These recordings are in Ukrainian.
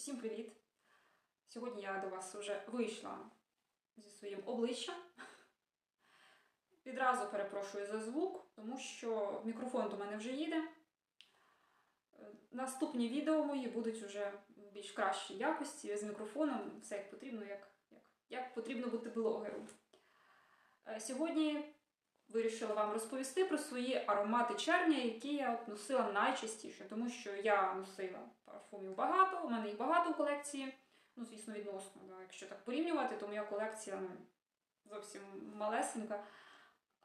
Усім привіт! Сьогодні я до вас вже вийшла зі своїм обличчям. Відразу перепрошую за звук, тому що мікрофон до мене вже їде. Наступні відео мої будуть вже в більш кращій якості з мікрофоном, все як потрібно, як, як, як потрібно бути блогером. Е, Сьогодні вирішила вам розповісти про свої аромати червня, які я носила найчастіше, тому що я носила парфумів багато, у мене їх багато у колекції. Ну, звісно, відносно. Да. Якщо так порівнювати, то моя колекція ну, зовсім малесенька.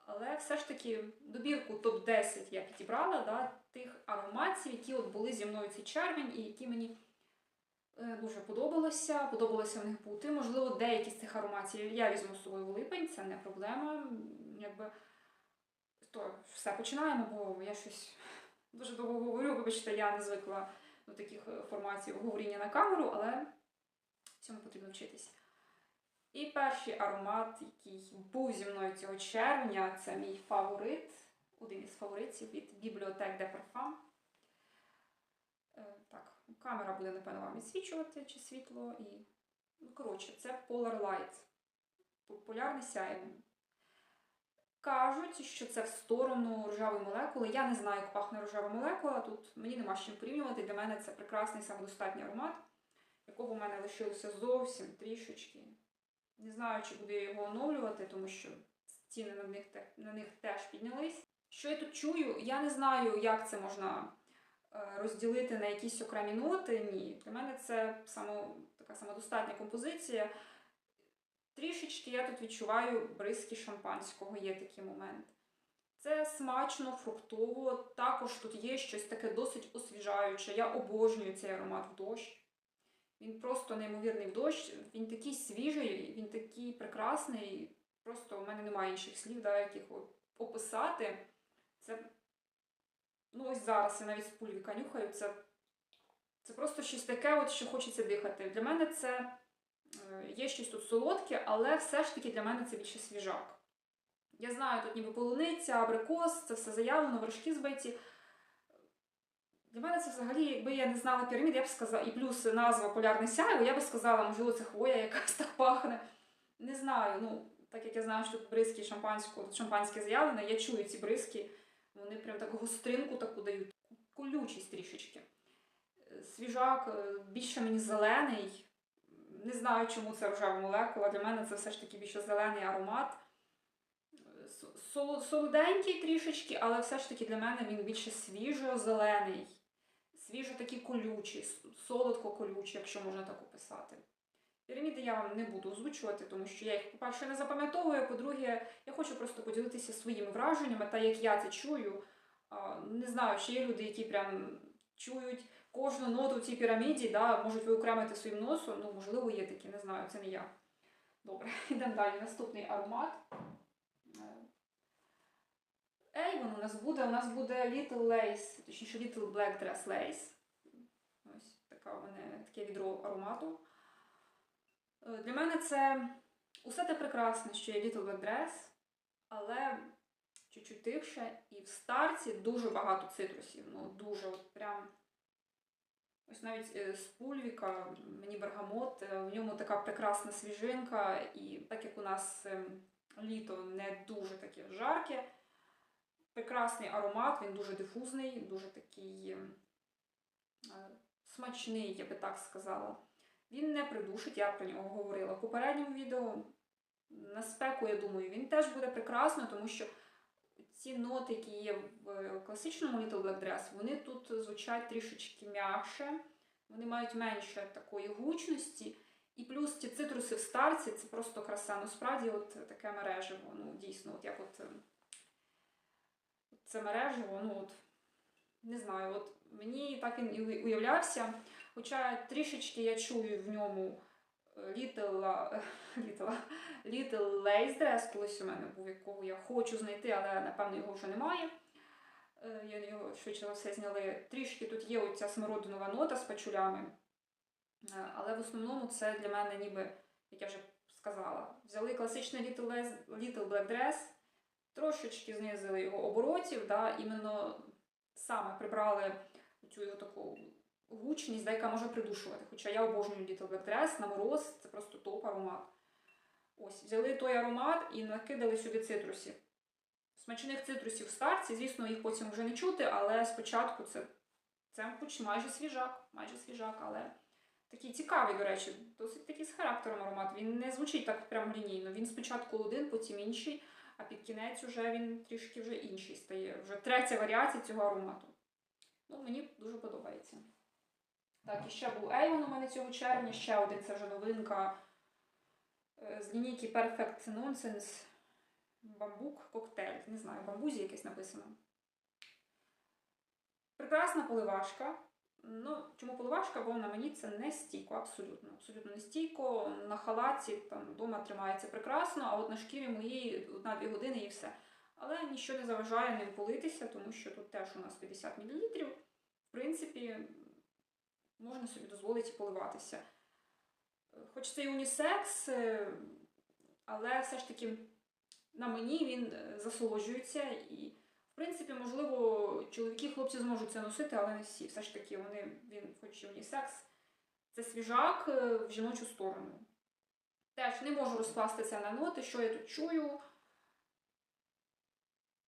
Але все ж таки добірку топ-10 я підібрала да, тих ароматів, які от були зі мною цей червень і які мені е, дуже подобалося. Подобалося в них бути. Можливо, деякі з цих ароматів я візьму з собою в липень, це не проблема. Якби то все починаємо, бо я щось дуже довго говорю. Вибачте, я не звикла до таких е, форматів говоріння на камеру, але цьому потрібно вчитись. І перший аромат, який був зі мною цього червня, це мій фаворит, один із фаворитів від Bibliothèque de Parfum. Е, Так, камера буде, напевно, вам відсвічувати чи світло. І... Ну, коротше, це Polar Light. Полярне сяйво. Кажуть, що це в сторону рожевої молекули. Я не знаю, як пахне рожева молекула. Тут мені нема з чим порівнювати. Для мене це прекрасний самодостатній аромат, якого в мене лишилося зовсім трішечки. Не знаю, чи буду я його оновлювати, тому що ціни на них, на них теж піднялись. Що я тут чую? Я не знаю, як це можна е, розділити на якісь окремі ноти. Ні. Для мене це само, така самодостатня композиція. Трішечки я тут відчуваю бризки шампанського, є такий момент. Це смачно, фруктово. Також тут є щось таке досить освіжаюче. Я обожнюю цей аромат в дощ. Він просто неймовірний в дощ. Він такий свіжий, він такий прекрасний. Просто у мене немає інших слів, да, яких описати. Це, ну ось зараз я навіть з пульвіка нюхаю. Це, це просто щось таке, от, що хочеться дихати. Для мене це є щось тут солодке, але все ж таки для мене це більше свіжак. Я знаю, тут ніби полуниця, абрикос, це все заявлено, вершки збиті. Для мене це взагалі, якби я не знала пірамід, я б сказала, і плюс назва полярне сяйво, я би сказала, можливо, це хвоя якась так пахне. Не знаю. Ну, так як я знаю, що тут бризки шампанського, шампанське заявлене, я чую ці бризки, вони прям так гостринку таку дають, колючість трішечки. Е, Свіжак, е, більше мені зелений. Не знаю, чому це рожева молекула. Для мене це все ж таки більше зелений аромат. Со- соло- Солоденький трішечки, але все ж таки для мене він більше свіжо-зелений. Свіжо такий колючий, солодко-колючий, якщо можна так описати. Піраміди я вам не буду озвучувати, тому що я їх, по-перше, не запам'ятовую, по-друге, я хочу просто поділитися своїми враженнями, та як я це чую. Не знаю, чи є люди, які прям чують кожну ноту в цій піраміді, да, можуть виокремити своїм носом. Ну, можливо, є такі, не знаю, це не я. Добре, йдемо далі. Наступний аромат. Avon у нас буде, у нас буде Little Lace, точніше Little Black Dress Lace. Ось така мене таке відро аромату. Е, Для мене це усе те прекрасне, що є Little Black Dress, але чуть-чуть тихше. І в старті дуже багато цитрусів. Ну, дуже от прям. Ось навіть е, з пульвіка, мені бергамот, е, в ньому така прекрасна свіжинка, і так як у нас ем, літо не дуже таке жарке, прекрасний аромат, він дуже дифузний, дуже такий ем, е, смачний, я би так сказала. Він не придушить, я про нього говорила в попередньому відео. На спеку, я думаю, він теж буде прекрасно, тому що ці ноти, які є в класичному Little Black Dress, вони тут звучать трішечки м'якше, вони мають менше такої гучності. І плюс ці цитруси в старці це просто краса. Ну, справді, от таке мережево. Ну, дійсно, от як от ем, це мережево, ну от не знаю, от мені так він і уявлявся. Хоча трішечки я чую в ньому е, Little, е, Little, Little Lace Dress, колись у мене був, якого я хочу знайти, але напевно його вже немає. Е, Я його швидше все зняли. Трішки тут є оця смородинова нота з пачулями. Е, Але в основному це для мене ніби, як я вже сказала, взяли класичний Little, Little Black Dress, трошечки знизили його оборотів, да, іменно саме прибрали цю його таку гучність, деяка може придушувати. Хоча я обожнюю Little Black Dress, на мороз це просто топ аромат. Ось, взяли той аромат і накидали сюди цитрусів. Смачних цитрусів в старті, звісно, їх потім вже не чути, але спочатку це, це хоч майже свіжак, майже свіжак, але такий цікавий, до речі, досить такий з характером аромат. Він не звучить так прям лінійно. Він спочатку один, потім інший, а під кінець уже він трішки вже інший стає. Вже третя варіація цього аромату. Ну, мені дуже подобається. Так, і ще був Avon у мене цього червня, ще один це вже новинка е, з лінійки Perfect Nonsense Бамбук коктейль. Не знаю, бамбузі якесь написано. Прекрасна поливашка. Ну, чому поливашка? Бо на мені це не стійко, абсолютно. Абсолютно не стійко. На халаті там вдома тримається прекрасно, а от на шкірі моїй одна-дві години і все. Але нічого не заважає ним политися, тому що тут теж у нас 50 мл. В принципі, можна собі дозволити поливатися. Хоч це і унісекс, е, але все ж таки на мені він е, засолоджується і, в принципі, можливо, чоловіки, хлопці зможуть це носити, але не всі. Все ж таки, вони, він, хоч і унісекс, це свіжак е, в жіночу сторону. Теж не можу розкласти це на ноти, що я тут чую.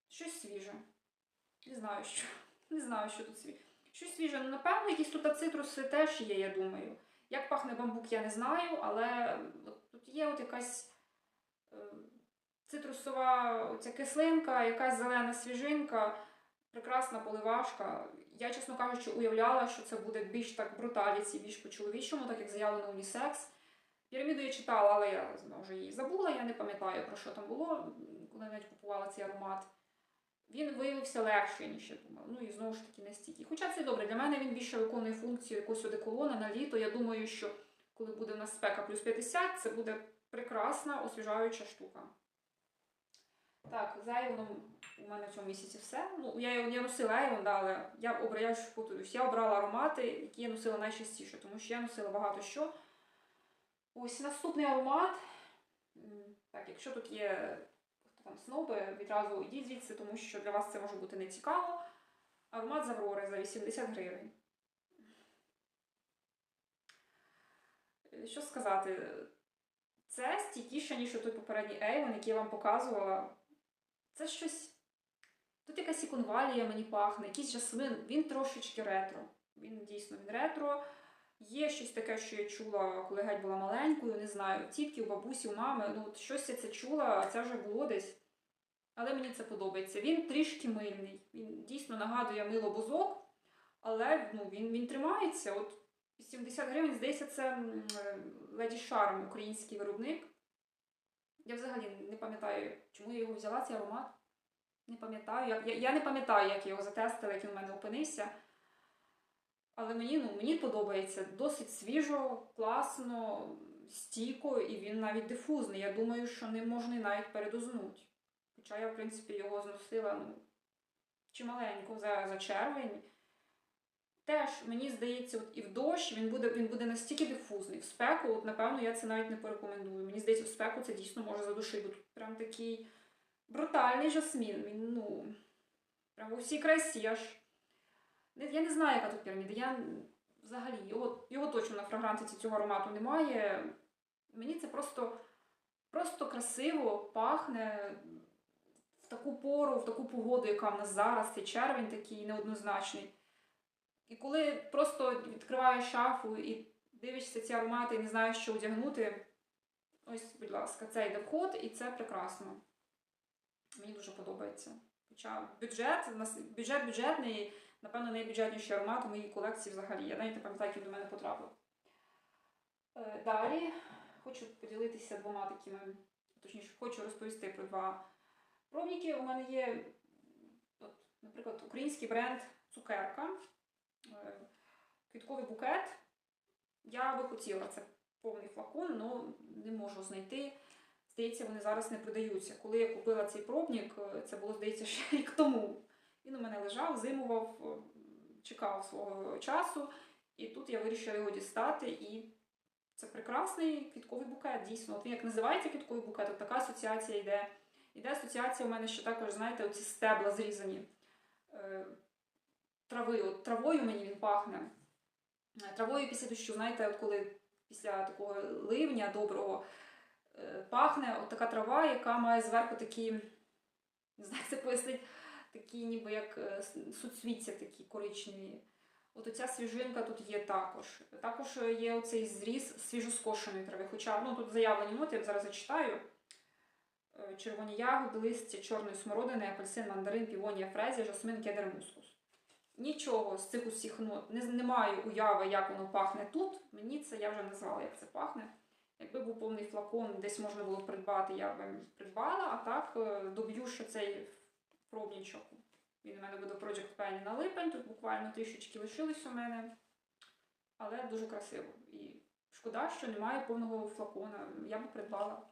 Щось свіже. Не знаю, що. Не знаю, що тут свіже. Щось свіже. Ну, напевно, якісь тут цитруси теж є, я думаю. Як пахне бамбук, я не знаю, але от тут є от якась е, цитрусова оця кислинка, якась зелена свіжинка, прекрасна поливашка. Я, чесно кажучи, уявляла, що це буде більш так бруталіці, більш по-чоловічому, так як заявлено унісекс. Піраміду я читала, але я вже її забула, я не пам'ятаю, про що там було, коли навіть купувала цей аромат. Він виявився легший, ніж я думала. Ну і знову ж таки не. Хоча це добре, для мене він більше виконує функцію якогось одеколона на літо. Я думаю, що коли буде в нас спека плюс 50, це буде прекрасна освіжаюча штука. Так, з Айвоном у мене в цьому місяці все. Ну, я, я носила Айвон, але я обрала, повторюсь, я обрала аромати, які я носила найчастіше, тому що я носила багато що. Ось наступний аромат. Так, якщо тут є там сноби, відразу йдіть звідси, тому що для вас це може бути не цікаво. Аромат з Аврори за 80 гривень. Е, Що сказати? Це стійкіше, ніж той попередній Avon, який я вам показувала. Це щось. Тут якась іконвалія мені пахне, якийсь жасмин, він трошечки ретро. Він дійсно він ретро. Є щось таке, що я чула, коли геть була маленькою, не знаю, тітки, у бабусі, у мами. Ну, от щось я це чула, це вже було десь. Але мені це подобається. Він трішки мильний. Він дійсно нагадує мило бузок, але ну, він, він тримається. От 70 гривень, здається, це е, Леді Шарм, український виробник. Я взагалі не пам'ятаю, чому я його взяла, цей аромат. Не пам'ятаю. як- Я, я не пам'ятаю, як я його затестила, як він у мене опинився. Але мені, ну, мені подобається досить свіжо, класно, стійко, і він навіть дифузний. Я думаю, що ним можна і навіть передознути. Хоча я, в принципі, його зносила ну, чималенько за, за червень. Теж, мені здається, от і в дощ він буде, він буде настільки дифузний. В спеку, от, напевно, я це навіть не порекомендую. Мені здається, в спеку це дійсно може задушити. Бо тут прям такий брутальний жасмін. Він, ну, прям у всій красі аж. Я не знаю, яка тут піраміда. Я взагалі його, його точно на фрагрантиці цього аромату немає. Мені це просто, просто красиво пахне в таку пору, в таку погоду, яка в нас зараз, цей червень такий неоднозначний. І коли просто відкриваєш шафу і дивишся ці аромати і не знаєш, що одягнути, ось, будь ласка, це йде в ход, і це прекрасно. Мені дуже подобається. Хоча бюджет, бюджет бюджетний, напевно, найбюджетніший аромат у моїй колекції взагалі. Я навіть не пам'ятаю, як він до мене потрапив. Е, Далі хочу поділитися двома такими, точніше, хочу розповісти про два пробники. У мене є, от, наприклад, український бренд Цукерка, е, квітковий букет. Я би хотіла це повний флакон, але не можу знайти. Здається, вони зараз не продаються. Коли я купила цей пробник, е, це було, здається, ще рік тому. Він у мене лежав, зимував, е, чекав свого часу. І тут я вирішила його дістати. І це прекрасний квітковий букет, дійсно. От він як називається квітковий букет, от така асоціація йде. Іде асоціація у мене ще також, знаєте, оці стебла зрізані. Е, трави. От травою мені він пахне. е, травою після дощу. Знаєте, от коли після такого ливня доброго пахне от така трава, яка має зверху такі, не знаю, це пояснить, такі ніби як е, суцвіття такі коричневі. От оця свіжинка тут є також. Також є оцей зріз свіжоскошеної трави. Хоча ну, тут заявлені ноти, я зараз зачитаю. Е, Червоні ягоди, листя чорної смородини, апельсин, мандарин, півонія, фрезія, жасмин, кедр, мускус. Нічого з цих усіх нот не, немає уяви, як воно пахне тут. Мені це я вже назвала, як це пахне. Якби був повний флакон, десь можна було придбати, я би придбала, а так е, доб'ю ще цей пробничок. Він у мене буде Project Pen на липень, тут буквально трішечки лишилось у мене. Але дуже красиво. І шкода, що немає повного флакона. Я би придбала.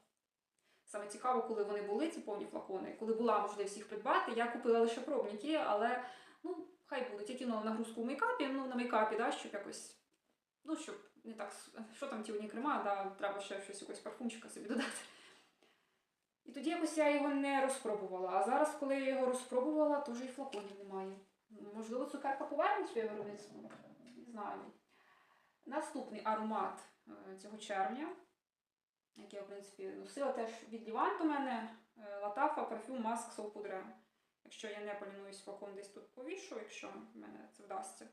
Саме цікаво, коли вони були, ці повні флакони. Коли була можливість їх придбати, я купила лише пробники, але ну, хай будуть. Я кинула нагрузку в мейкапі, ну на мейкапі, да, щоб якось. Ну, щоб не так. Що там ті одні крема, да, треба ще щось якось парфумчика собі додати. Якось я його не розпробувала. А зараз, коли я його розпробувала, то вже і флаконів немає. Можливо, цукерка поверне своє виробництво? Не знаю. Наступний аромат е, цього червня, який я, в принципі, носила теж від Лівант у мене е, Латафа парфюм Маск совпудре. Якщо я не полінуюсь, флакон десь тут повішу, якщо мене це вдасться.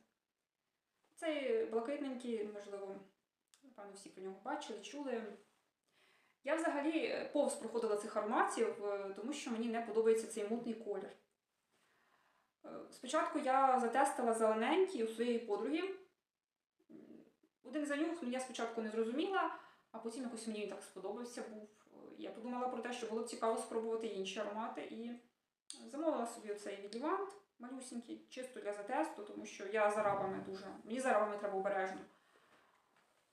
Цей блакитненький, можливо, напевно, всі про нього бачили, чули. Я взагалі е, повз проходила цих ароматів, е, тому що мені не подобається цей мутний колір. Е, Спочатку я затестила зелененький у своєї подруги. Один занюх я спочатку не зрозуміла, а потім якось мені він так сподобався був. Я подумала про те, що було б цікаво спробувати інші аромати і замовила собі оцей від Лівант малюсінький, чисто для затесту, тому що я за рабами дуже. Мені за рабами треба обережно.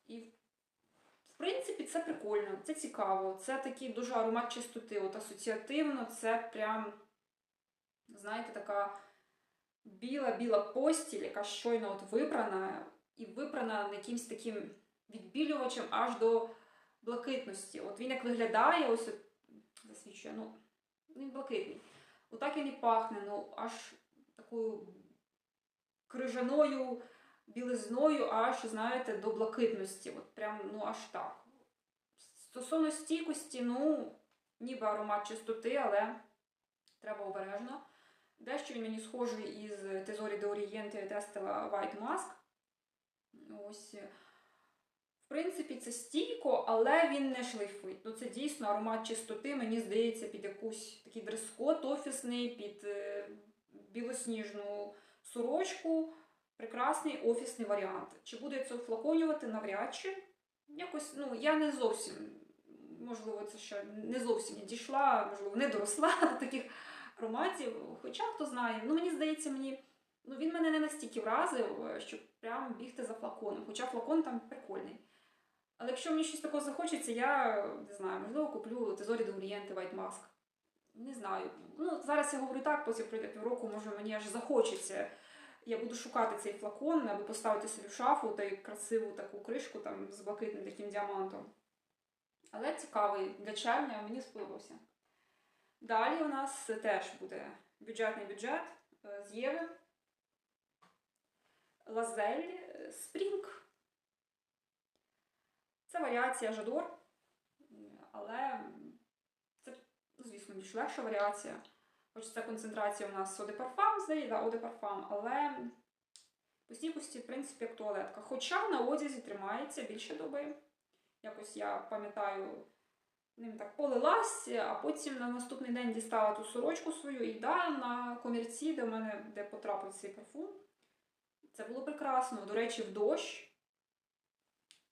І принципі, це прикольно, це цікаво. Це такий дуже аромат чистоти. От асоціативно, це прям, знаєте, така біла-біла постіль, яка щойно от випрана, і випрана якимсь таким відбілювачем аж до блакитності. От він як виглядає, ось от, засвічує, ну, він блакитний. Отак він і пахне, ну аж такою крижаною білизною, аж, знаєте, до блакитності. От прям, ну аж так. Стосовно стійкості, ну, ніби аромат чистоти, але треба обережно. Дещо він мені схожий із Тезорі де Орієнти я тестила White Mask. Ось. В принципі, це стійко, але він не шлейфить. Ну, це дійсно аромат чистоти, мені здається, під якусь такий дрес-код офісний, під е, білосніжну сорочку. Прекрасний офісний варіант. Чи буде це офлаконювати навряд чи. Якось, ну, я не зовсім, можливо, це ще не зовсім не дійшла, можливо, не доросла до таких ароматів. Хоча хто знає, ну мені здається, мені ну, він мене не настільки вразив, щоб прямо бігти за флаконом. Хоча флакон там прикольний. Але якщо мені щось такого захочеться, я не знаю, можливо, куплю Тезорі до White Mask. Не знаю. Ну, зараз я говорю так, потім пройде півроку, може мені аж захочеться. Я буду шукати цей флакон, аби поставити собі в шафу та й красиву таку кришку там з блакитним таким діамантом. Але цікавий для червня мені сподобався. Далі у нас теж буде бюджетний бюджет е, з Єви. Лазель е, Спрінг. Це варіація Жадор, але це, звісно, більш легша варіація. Хоч це концентрація у нас соди парфам, здається, да, оде але по стійкості, в принципі, як туалетка. Хоча на одязі тримається більше доби. Якось я пам'ятаю, ним так полилась, а потім на наступний день дістала ту сорочку свою і да, на комірці, де в мене де потрапив цей парфум. Це було прекрасно. До речі, в дощ.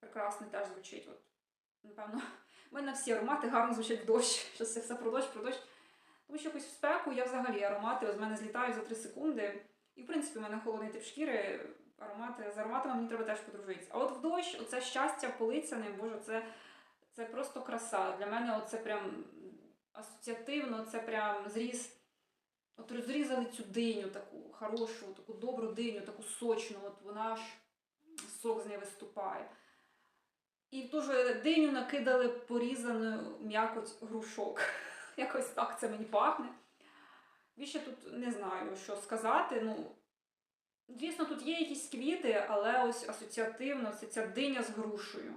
Прекрасно теж звучить. От, напевно, в мене всі аромати гарно звучать в дощ. Щось це все про дощ, про дощ. Тому що якось в спеку я взагалі аромати з мене злітають за 3 секунди. І, в принципі, в мене холодний тип шкіри, аромати, з ароматами мені треба теж подружитися. А от в дощ, оце щастя полиця ним, боже, це, це просто краса. Для мене оце прям асоціативно, це прям зріз. От розрізали цю диню таку хорошу, таку добру диню, таку сочну, от вона аж сок з неї виступає. І в ту ж диню накидали порізану м'якоть грушок. Якось так це мені пахне. Більше тут не знаю, що сказати. Ну, Звісно, тут є якісь квіти, але ось асоціативно це ця диня з грушею.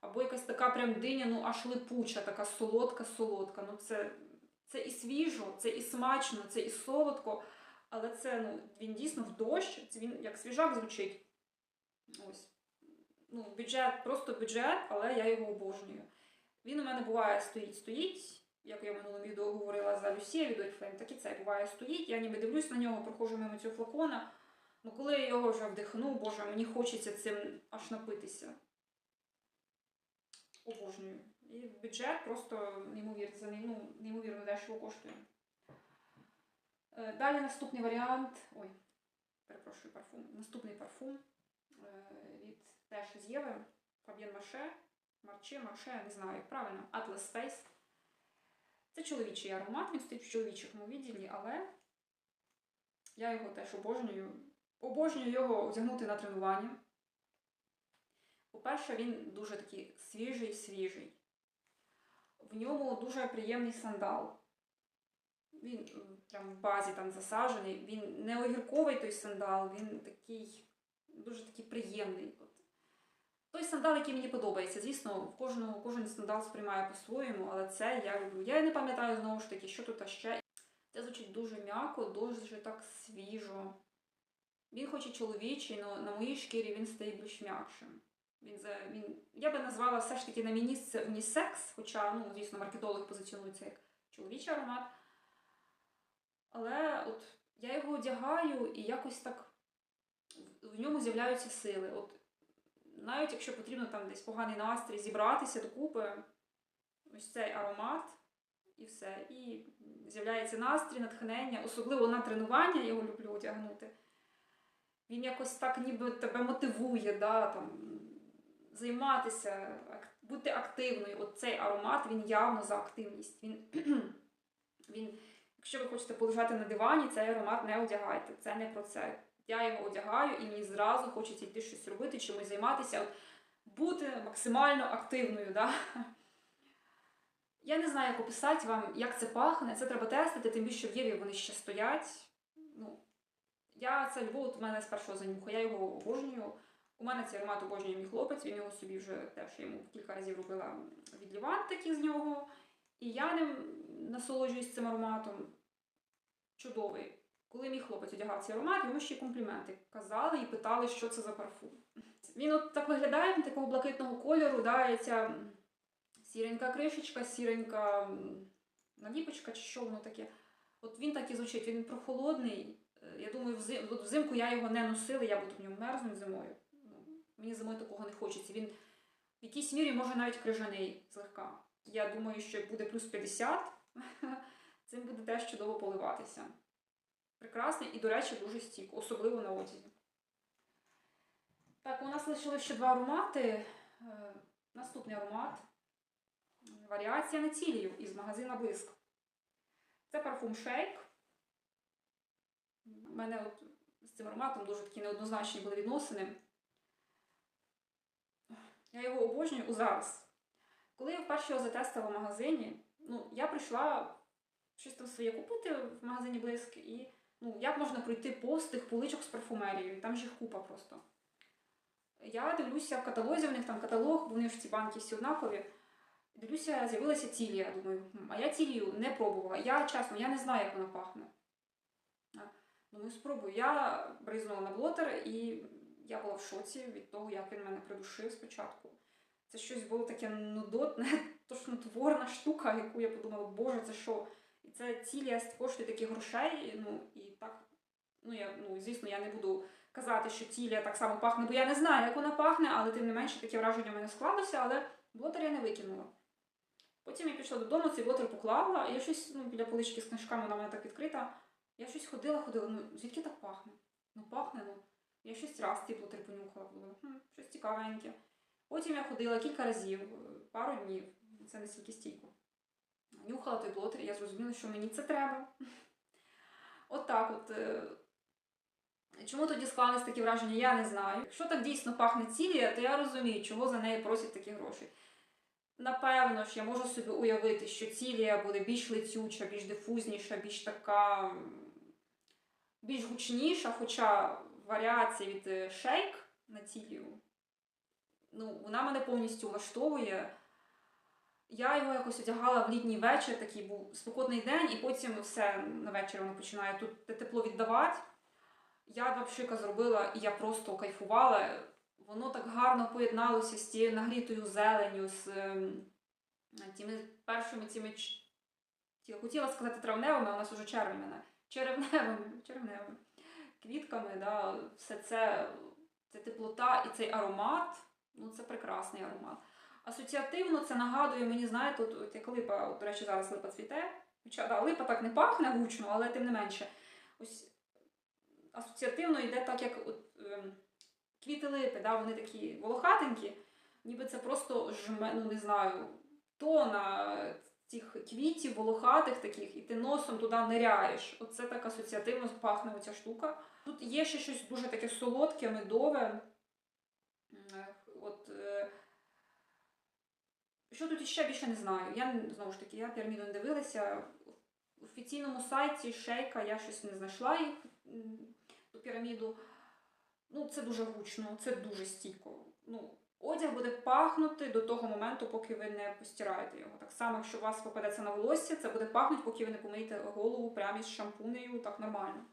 Або якась така прям диня, ну аж липуча, така солодка-солодка. Ну це, це і свіжо, це і смачно, це і солодко. Але це ну, він дійсно в дощ, це він як свіжак звучить. Ось. Ну, бюджет, просто бюджет, але я його обожнюю. Він у мене буває стоїть, стоїть. Як я в минулому відео говорила за Люсія від Oriflame, так і це буває стоїть. Я ніби дивлюсь на нього, проходжу мимо цього флакона. Ну коли я його вже вдихну, боже, мені хочеться цим аж напитися. Обожнюю. І бюджет просто неймовірно, ней- ну, неймовірно дешево коштує. Е, Далі наступний варіант. Ой, перепрошую, парфум. Наступний парфум е, від теж з Єви. Фаб'єн Марше. Марче, Марше, не знаю, як правильно. Atlas Space. Це чоловічий аромат, він стоїть в чоловічому відділі, але я його теж обожнюю. Обожнюю його одягнути на тренування. По-перше, він дуже такий свіжий, свіжий. В ньому дуже приємний сандал. Він прям в базі там засаджений. Він не огірковий той сандал, він такий дуже такий приємний. От. Той сандал, який мені подобається. Звісно, кожного, кожен сандал сприймає по-своєму, але це я люблю. Я не пам'ятаю знову ж таки, що тут ще. Це звучить дуже м'яко, дуже так свіжо. Він хоч і чоловічий, але на моїй шкірі він стає більш м'якшим. Він, він, я би назвала все ж таки на це унісекс, хоча, ну, звісно, маркетолог позиціонує це як чоловічий аромат. Але от я його одягаю і якось так в ньому з'являються сили. От, навіть якщо потрібно там десь поганий настрій зібратися докупи, ось цей аромат і все. І з'являється настрій, натхнення, особливо на тренування я його люблю одягнути. Він якось так ніби тебе мотивує, да, там, займатися, бути активною. От цей аромат він явно за активність. Він, він, якщо ви хочете полежати на дивані, цей аромат не одягайте. Це не про це. Я його одягаю і мені зразу хочеться йти щось робити, чимось займатися, от, бути максимально активною. Да? Я не знаю, як описати вам, як це пахне. Це треба тестити, тим більше в Єві вони ще стоять. Ну, я це люблю, от у мене з першого занюху, я його обожнюю. У мене цей аромат обожнює мій хлопець, він його собі вже теж йому кілька разів робила відліван такий з нього. І я ним насолоджуюсь цим ароматом. Чудовий. Коли мій хлопець одягав цей аромат, йому ще й компліменти казали і питали, що це за парфум. Він от так виглядає, він такого блакитного кольору, да, і ця сіренька кришечка, сіренька наліпочка, чи що воно таке. От він так і звучить, він прохолодний. Е, Я думаю, взим, от взимку я його не носила, я буду в ньому мерзнути зимою. Мені зимою такого не хочеться. Він в якійсь мірі може навіть крижаний злегка. Я думаю, що буде плюс 50, цим буде теж чудово поливатися. Прекрасний і, до речі, дуже стійко, особливо на одязі. Так, у нас лишилось ще два аромати. Е, Наступний аромат. Варіація на цілію із магазина Блиск. Це парфум Shake. У мене от з цим ароматом дуже такі неоднозначні були відносини. Я його обожнюю у зараз. Коли я вперше його затестила в магазині, ну, я прийшла щось там своє купити в магазині Блиск, і ну, як можна пройти повз тих поличок з парфумерією, там ж їх купа просто. Я дивлюся в каталозі, у них там каталог, вони ж ці банки всі однакові. Дивлюся, з'явилася цілія. Думаю, а я цілію не пробувала. Я чесно, я не знаю, як вона пахне. Думаю, спробую. Я бризнула на блотер і я була в шоці від того, як він мене придушив спочатку. Це щось було таке нудотне, тошнотворна штука, яку я подумала, боже, це що? Це цілія коштує таких грошей. Ну і так, ну я ну, звісно, я не буду казати, що цілія так само пахне, бо я не знаю, як вона пахне, але тим не менше таке враження в мене склалося, але блотер я не викинула. Потім я пішла додому, цей блотер поклала, і я щось ну, біля полички з книжками вона в мене так відкрита. Я щось ходила, ходила, ну звідки так пахне? Ну пахне, ну. Я щось раз цей блотер понюхала, думаю, хм, щось цікавеньке. Потім я ходила кілька разів, е, пару днів, це не стільки стійко. Нюхала той блотер, і я зрозуміла, що мені це треба. От так от. е, Чому тоді склались такі враження, я не знаю. Якщо так дійсно пахне цілія, то я розумію, чого за неї просять такі гроші. Напевно ж, я можу собі уявити, що цілія буде більш летюча, більш дифузніша, більш така, більш гучніша, хоча варіація від е, Shake на тілію. Ну, вона мене повністю влаштовує. Я його якось одягала в літній вечір, такий був спекотний день, і потім все на вечір воно починає тут тепло віддавати. Я два пшика зробила, і я просто кайфувала. Воно так гарно поєдналося з тією нагрітою зеленю, з ем, тими першими цими ті- хотіла сказати травневими, у нас уже червень мене. Черевневими, червневими квітками, да, все це, це теплота і цей аромат. Ну, це прекрасний аромат. Асоціативно це нагадує мені, знаєте, от, от як липа, от, до речі, зараз липа цвіте. Хоча да, липа так не пахне гучно, але тим не менше. Ось асоціативно йде так, як от, ем, квіти липи, да, вони такі волохатенькі, ніби це просто жме, ну не знаю, тона цих квітів, волохатих таких, і ти носом туди ниряєш. Оце так асоціативно пахне оця штука. Тут є ще щось дуже таке солодке, медове. М, От, е, що тут іще більше не знаю. Я знову ж таки, я піраміду не дивилася. В офіційному сайті шейка я щось не знайшла їх ту піраміду. Ну, це дуже гучно, це дуже стійко. Ну, одяг буде пахнути до того моменту, поки ви не постираєте його. Так само, якщо у вас попадеться на волосся, це буде пахнути, поки ви не помиєте голову прямо із шампунею, так нормально.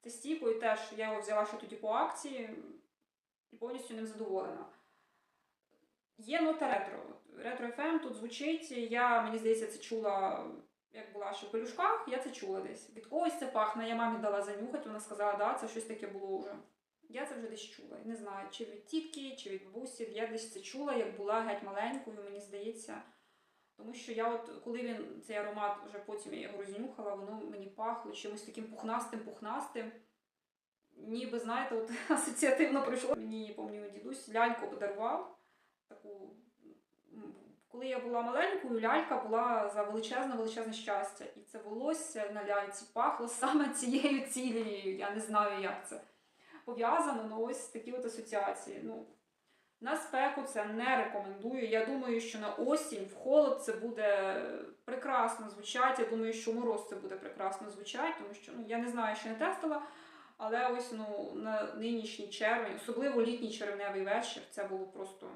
Це стійко, і теж я його взяла ще тоді по акції і повністю ним задоволена. Є нота ретро. Ретро FM тут звучить. Я, мені здається, це чула, як була ще в пелюшках, я це чула десь. Від когось це пахне, я мамі дала занюхати, вона сказала, да, це щось таке було вже. Я це вже десь чула. Не знаю, чи від тітки, чи від бабусі. Я десь це чула, як була геть маленькою, мені здається. Тому що я, от коли він цей аромат вже потім я його рознюхала, воно мені пахло чимось таким пухнастим, пухнастим. Ніби, знаєте, от асоціативно прийшло. Мені, пам'ятаю, дідусь ляльку подарував. Таку, коли я була маленькою, лялька була за величезне, величезне щастя. І це волосся на ляльці пахло саме цією цілією. Я не знаю, як це пов'язано, але ось такі от асоціації. Ну, на спеку це не рекомендую. Я думаю, що на осінь в холод це буде прекрасно звучати. Я думаю, що мороз це буде прекрасно звучати, тому що ну, я не знаю, ще не тестила. Але ось ну, на нинішній червень, особливо літній червневий вечір, це було просто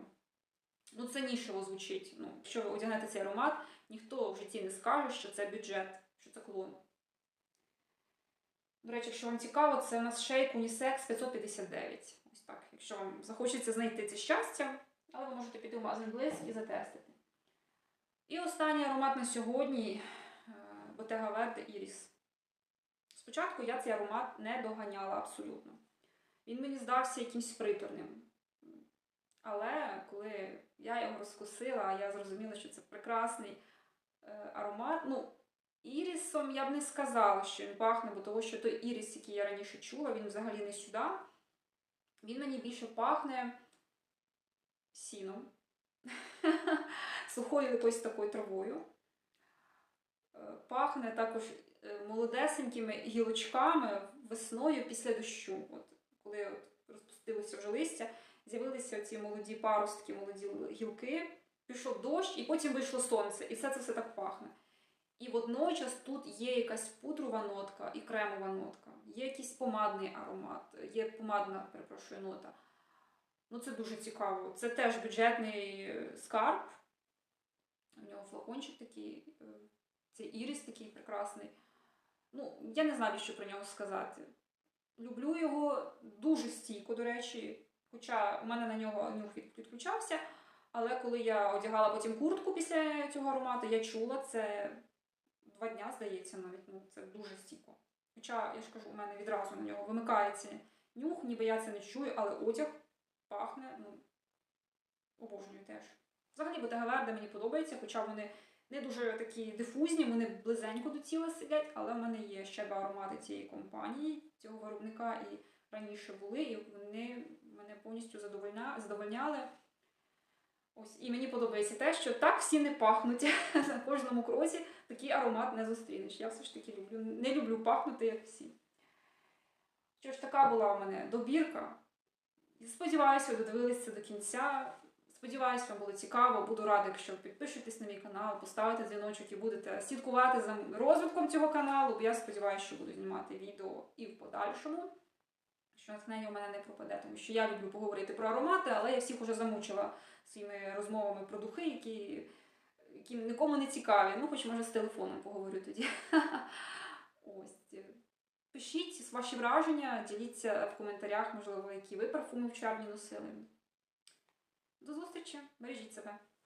ну, це звучить. Ну, якщо ви одягнете цей аромат, ніхто в житті не скаже, що це бюджет, що це клон. До речі, якщо вам цікаво, це у нас шейк Unisex 559. Ось так, якщо вам захочеться знайти це щастя, але ви можете піти в магазин Bliss і затестити. І останній аромат на сьогодні е, Bottega Verde Iris. Спочатку я цей аромат не доганяла абсолютно. Він мені здався якимсь приторним. Але коли я його розкусила, я зрозуміла, що це прекрасний е, аромат. Ну, ірісом я б не сказала, що він пахне, бо того, що той іріс, який я раніше чула, він взагалі не сюди. Він мені більше пахне сіном, сухою якоюсь такою травою. Е, Пахне також е, молодесенькими гілочками весною після дощу. От, коли от розпустилося вже листя, з'явилися ці молоді паростки, молоді гілки, пішов дощ, і потім вийшло сонце, і все це все так пахне. І водночас тут є якась пудрова нотка і кремова нотка, є якийсь помадний аромат, є помадна, перепрошую, нота. Ну, це дуже цікаво. Це теж бюджетний е, скарб. У нього флакончик такий, е, це ірис такий прекрасний. Ну, я не знаю, що про нього сказати. Люблю його дуже стійко, до речі, хоча у мене на нього нюх від- підключався. Але коли я одягала потім куртку після цього аромату, я чула це два дня, здається, навіть. Ну, це дуже стійко. Хоча, я ж кажу, у мене відразу на нього вимикається нюх, ніби я це не чую, але одяг пахне, ну, обожнюю теж. Взагалі, Verde мені подобається, хоча вони не дуже такі дифузні, вони близенько до тіла сидять, але в мене є ще два аромати цієї компанії, цього виробника, і раніше були, і вони мене повністю задовольняли. Ось, і мені подобається те, що так всі не пахнуть. На кожному кроці такий аромат не зустрінеш. Я все ж таки люблю, не люблю пахнути, як всі. Що ж, така була у мене добірка. Сподіваюся, ви додивилися до кінця. Сподіваюся, вам було цікаво. Буду рада, якщо підпишетесь на мій канал, поставите дзвіночок і будете слідкувати за розвитком цього каналу, бо я сподіваюся, що буду знімати відео і в подальшому. Що натхнення у мене не пропаде, тому що я люблю поговорити про аромати, але я всіх уже замучила своїми розмовами про духи, які, які нікому не цікаві. Ну, хоч може з телефоном поговорю тоді. Ось. Пишіть ваші враження, діліться в коментарях, можливо, які ви парфуми в червні носили. До зустрічі, бережіть себе.